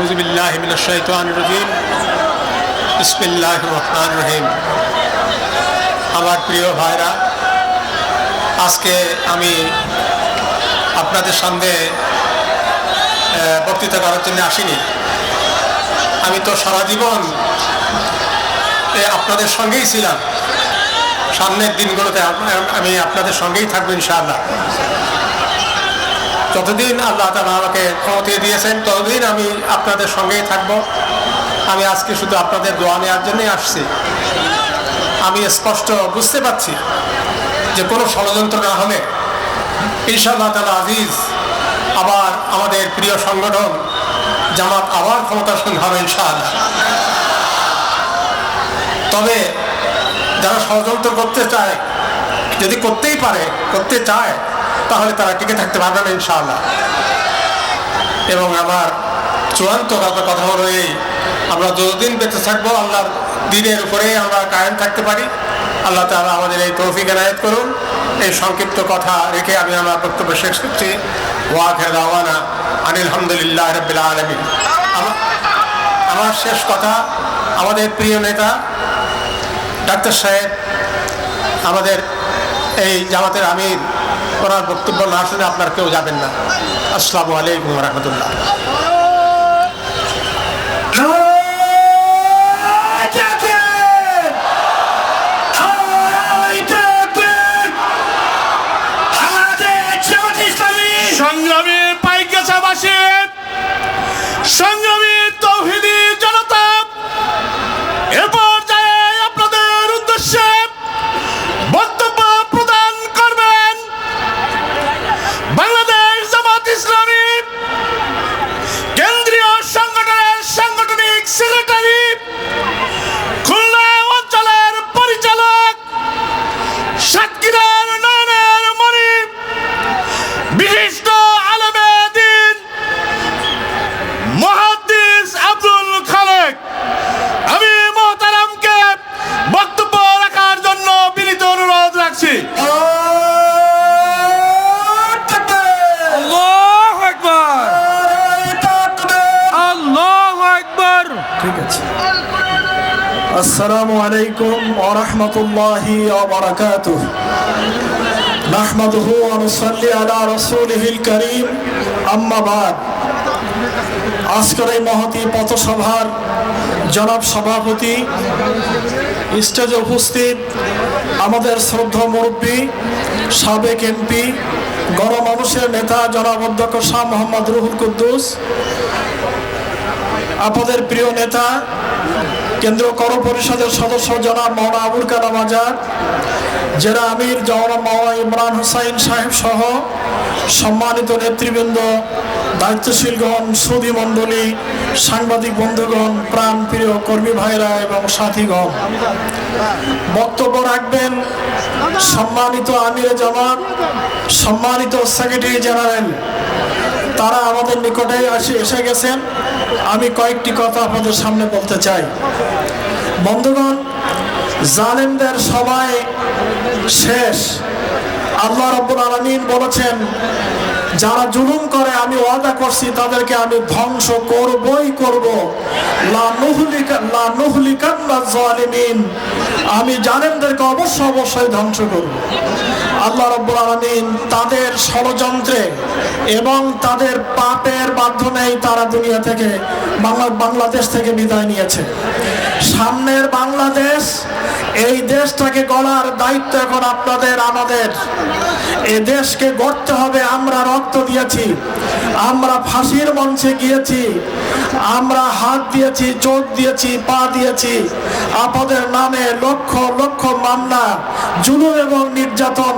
أعوذ بالله من الشيطان الرجيم بسم الله الرحمن الرحيم আমার প্রিয় ভাইরা আজকে আমি আপনাদের সঙ্গে আহ, বক্তৃতা করার জন্য আসিনি আমি তো সারা জীবন এ আপনাদের সঙ্গেই ছিলাম সামনের দিনগুলোতে আপ- আমি আপনাদের সঙ্গেই থাকবো ইনশাআল্লাহ যতদিন আল্লাহ তালা আমাকে ক্ষমতা দিয়েছেন, ততদিন আমি আপনাদের সঙ্গেই থাকব। আমি আজকে শুধু আপনাদের দোয়া নেওয়ার জন্যই আসছি। আমি স্পষ্ট বুঝতে পারছি যে কোনো ষড়যন্ত্র না হলে ইনশাআল্লাহ তালা আজিজ, আবার আমাদের প্রিয় সংগঠন জামাত আবার ক্ষমতাসীন হবে ইনশাআল্লাহ। তবে যারা ষড়যন্ত্র করতে চায়, যদি করতেই পারে, করতে চায় তাহলে তারা টিকে থাকতে পারবে না, ইনশাআল্লাহ। এবং আমার চূড়ান্ত কথা হলো এই, আমরা যতদিন বেঁচে থাকব, আল্লাহর দিনের উপরে আমরা কায়েম থাকতে পারি। আল্লাহ তাআলা আমাদের এই তৌফিক এনায়ত করুন। এই সংক্ষিপ্ত কথা রেখে আমি আমার বক্তব্য শেষ করছি। ওয়াখে দাওয়ানা আনিল হামদুলিল্লাহ রবিল আলমিন আমার শেষ কথা, আমাদের প্রিয় নেতা, ডাক্তার সাহেব, আমাদের এই জামাতের আমির ওনার বক্তব্য না শুনে আপনার কেউ যাবেন না। আসসালামু আলাইকুম রহমতুল্লাহ। আসসালামু আলাইকুম ওয়া বারাকাতুহু নাহমাদুহু ওয়া নুসাল্লি আলা রাসূলিহিল কারীম। আম্মা বাদ। আজকের এই মহতী পথসভার জনাব সভাপতি, স্টেজে উপস্থিত আমাদের শ্রদ্ধা মুরব্বী, সাবেক এমপি, গণমানুষের নেতা জনাব অধ্যক্ষ শাহ মোহাম্মদ রুহুল কুদ্দুস, আপনাদের প্রিয় নেতা কেন্দ্রীয় কর পরিষদের সদস্য জনাব মাওলা আবুল কালাম আজাদ, জেলা আমির জওয়ান মাওলা ইমরান হুসাইন সাহেব সহ সম্মানিত নেতৃবৃন্দ, দায়িত্বশীলগণ সুদী মণ্ডলী, সাংবাদিক বন্ধুগণ প্রাণ প্রিয় কর্মী ভাইরা এবং সাথীগণ। বক্তব্য রাখবেন সম্মানিত আমিরে জামাত, সম্মানিত সেক্রেটারি জেনারেল তারা আমাদের নিকটে এসে গেছেন। আমি কয়েকটি কথা আপনাদের সামনে বলতে চাই। বন্ধুগণ, জালেমদের সবাই শেষ। আল্লাহ রব্বুল আলমিন বলেছেন, যারা জুলুম করে, আমি ওয়াদা করছি, তাদেরকে আমি ধ্বংস করবই করব। আমি জালেমদেরকে অবশ্য অবশ্যই ধ্বংস করব। আল্লাহ রব্বুল আলমিন তাদের ষড়যন্ত্রে এবং তাদের পাপের মাধ্যমেই তারা দুনিয়া থেকে বাংলা, বাংলাদেশ থেকে বিদায় নিয়েছে। সামনের বাংলাদেশ, এই দেশটাকে গড়ার দায়িত্ব এখন আপনাদের, আমাদের। এ দেশকে গড়তে হবে, আমরা রক্ত দিয়েছি, আমরা ফাঁসির মঞ্চে গিয়েছি, আমরা হাত দিয়েছি, চোখ দিয়েছি, পা দিয়েছি। আপনাদের নামে লক্ষ লক্ষ মামলা, জুলুম এবং নির্যাতন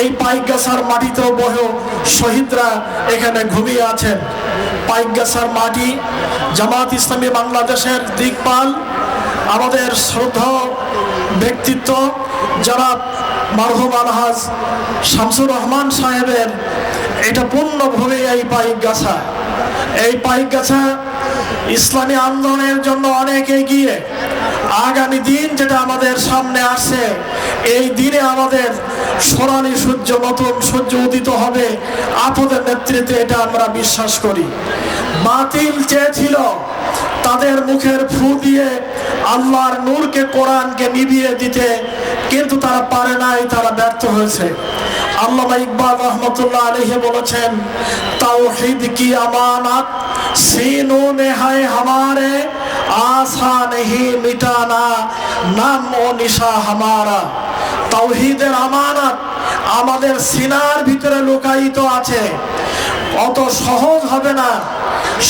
এই পাইকগাছার মাটিতেও বহু শহীদরা এখানে ঘুমিয়ে আছেন। পাইকগাছার মাটি জামাত ইসলামী বাংলাদেশের দিকপাল, আমাদের শ্রদ্ধ ব্যক্তিত্ব যারা মারহুম আলহাজ শামসুর রহমান সাহেবের। এটা পূর্ণভূমি এই পাইকগাছা এই পাইকগাছা ইসলামী আন্দোলনের জন্য অনেকে গিয়ে আগামী দিন যেটা আমাদের সামনে আসছে, এই দিনে আমাদের সোনালী সূর্য নতুন সূর্য উদিত হবে। আপনাদের নেতৃত্বে এটা আমরা বিশ্বাস করি। বাতিল চেয়েছিল তাদের মুখের ফু দিয়ে আল্লাহর নূরকে কোরআনকে নিভিয়ে দিতে কিন্তু তারা পারে নাই তারা ব্যর্থ হয়েছে আল্লামা ইকবাল রহমতুল্লাহ আলহে বলেছেন তাওহিদ কি আমানত सीनों में है हमारे आशा नहीं मिटाना নাম ও নিশা হামারা তাওহীদের আমানত আমাদের সিনার ভিতরে লুকায়িত আছে অত সহজ হবে না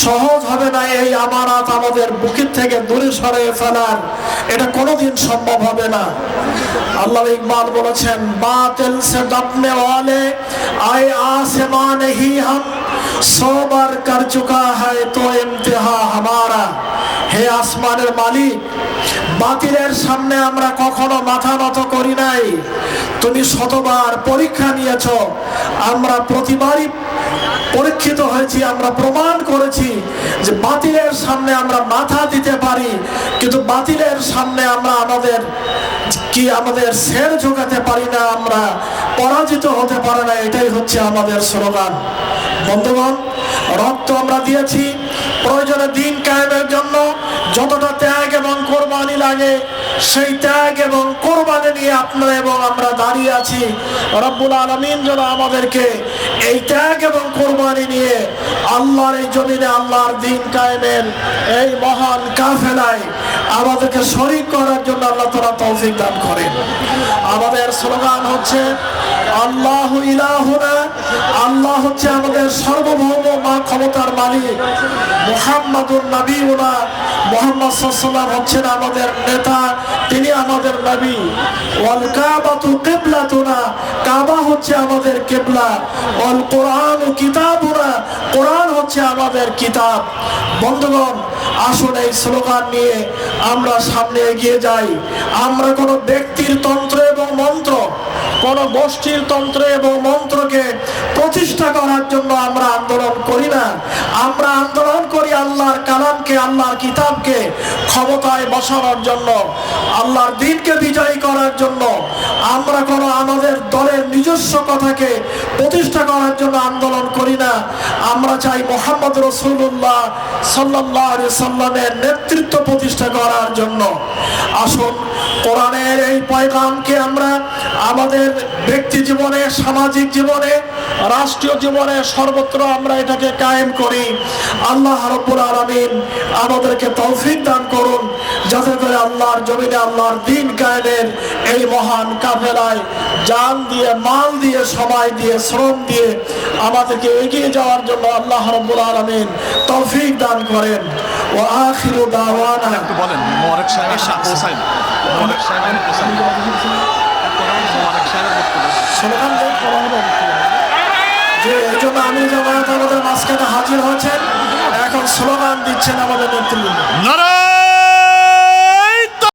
সহজ হবে না এই আমানত আমাদের বুকের থেকে দূরে সরিয়ে ফেলার। এটা কোনোদিন সম্ভব হবে না। আল্লাহ ইকবাল বলেছেন, বাতিল সে দপনে ওয়ালে, আয় মানে হি হাম, সোবার কর চুকা হয় তো ইমতিহা হামারা। হে আসমানের মালিক, বাতিলের সামনে আমরা কখনো মাথা নত করি নাই। তুমি শতবার পরীক্ষা নিয়েছ, আমরা প্রতিবারই পরীক্ষিত হয়েছি, আমরা প্রমাণ করেছি যে বাতিলের সামনে আমরা মাথা দিতে পারি, কিন্তু বাতিলের সামনে আমরা আমাদের কি আমাদের সের ঝোকাতে পারি না, আমরা পরাজিত হতে পারে না, এটাই হচ্ছে আমাদের স্লোগান। বন্ধুগণ, রক্ত আমরা দিয়েছি, প্রয়োজনে দিন কায়েমের জন্য যতটা ত্যাগ এবং কোরবানি লাগে, সেই ত্যাগ এবং কোরবানি নিয়ে আপনারা এবং আমরা দাঁড়িয়ে আছি। রব্বুল আলমিন যেন আমাদেরকে এই ত্যাগ এবং 않고 কোরবানি নিয়ে আল্লাহর এই জমিনে আল্লাহর দিন কায়েমের এই মহান কাফেলায় আমাদেরকে শরিক করার জন্য আল্লাহ তারা তৌফিক দান করেন। আমাদের স্লোগান হচ্ছে, আল্লাহ ইলাহুনা। আল্লাহ হচ্ছে আমাদের সার্বভৌম মা ক্ষমতার মালিক। মোহাম্মদুর নবীনা মোহাম্মদ সাল্লাম হচ্ছেন আমাদের নেতা, তিনি আমাদের নবী। ওয়াল কাবাতু কিবলাতুনা। কাবা হচ্ছে আমাদের কিবলা। ওয়াল কোরআন কিতাবুনা কোরআন হচ্ছে আমাদের কিতাব। বন্ধুগণ, আসুন এই স্লোগান নিয়ে আমরা সামনে এগিয়ে যাই। আমরা কোনো ব্যক্তির তন্ত্র এবং মন্ত্র, কোন গোষ্ঠীর তন্ত্র এবং মন্ত্রকে প্রতিষ্ঠা করার জন্য আমরা আন্দোলন করি না। আমরা আন্দোলন করি আল্লাহর কালামকে আল্লাহর কিতাবকে ক্ষমতায় বসানোর জন্য, আল্লাহর দিনকে বিজয়ী করার জন্য, আমরা কোনো আমাদের দলের নিজস্ব কথাকে প্রতিষ্ঠা করার জন্য আন্দোলন করি না। আমরা চাই মোহাম্মদ রসুল্লাহ সাল্লাহ সাল্লামের নেতৃত্ব প্রতিষ্ঠা করার জন্য। আসুন, কোরআনের এই পয়গামকে আমরা আমাদের ব্যক্তি জীবনে, সামাজিক জীবনে রাষ্ট্রীয় জীবনে সর্বত্র আমরা এটাকে কায়েম করি। আল্লাহ রব্বুল আলমিন আমাদেরকে তৌফিক দান করুন যাতে করে আল্লাহর জমিনে আল্লাহর দিন কায়েমের এই মহান কাফেলায় জান দিয়ে মাল দিয়ে সময় দিয়ে শ্রম দিয়ে আমাদেরকে এগিয়ে যাওয়ার জন্য আল্লাহ রব্বুল আলমিন তৌফিক দান করেন। ও আখিরু দাওয়ানা। একটু বলেন মোবারক সাহেবের পৌঁছায় মোবারক সাহেবের পৌঁছায় মোবারক সাহেবের বক্তব্য স্লোগান দিয়ে করা হবে যে এর জন্য আমি জামায়াত আমাদের মাঝখানে হাজির হয়েছেন। এখন স্লোগান দিচ্ছেন আমাদের নেতৃবৃন্দ।